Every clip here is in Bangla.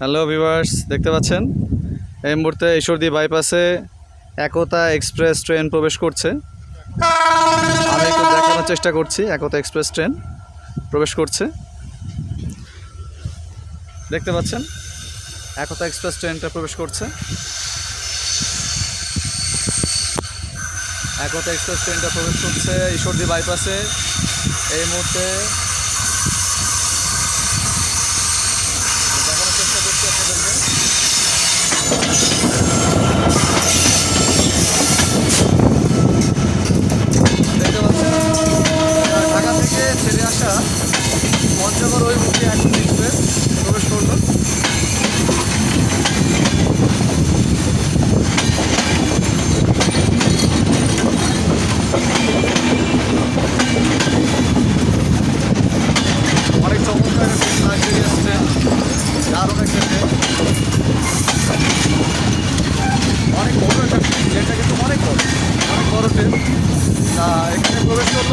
হ্যালো ভিভার্স দেখতে পাচ্ছেন? এই মুহূর্তে ঈশ্বরদী বাইপাসে একতা এক্সপ্রেস ট্রেন প্রবেশ করছে। আমি একটু দেখানোর চেষ্টা করছি, একতা এক্সপ্রেস ট্রেন প্রবেশ করছে। দেখতে পাচ্ছেন? একতা এক্সপ্রেস ট্রেনটা প্রবেশ করছে। একতা এক্সপ্রেস ট্রেনটা প্রবেশ করছে ঈশ্বরদী বাইপাসে। এই মুহূর্তে দেখানোর চেষ্টা করছি আপনাদেরকে দেখতে পাচ্ছেন ঢাকা থেকে ছেড়ে আসা পঞ্চগড় অভিমুখী এখন এক্সপ্রেস প্রবেশ করল। অনেক চমৎকার একটা অনেক বড় একটা ট্রেন কিন্তু অনেক বড়। অনেক বড় ট্রেন এখানে প্রবেশ করল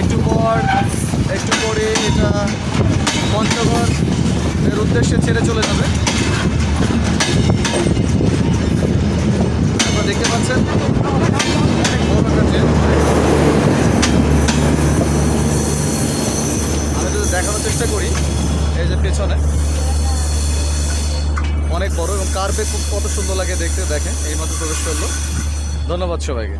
একটু পর একটু পরে এটা পঞ্চগড় এর উদ্দেশ্যে ছেড়ে চলে যাবে। আপনারা দেখতে পাচ্ছেন, আমি যদি দেখানোর চেষ্টা করি, এই যে পেছনে, অনেক বড় এবং কার্পে খুব কত সুন্দর লাগে দেখতে, দেখেন, এই মাত্র প্রবেশ করল। ধন্যবাদ সবাইকে।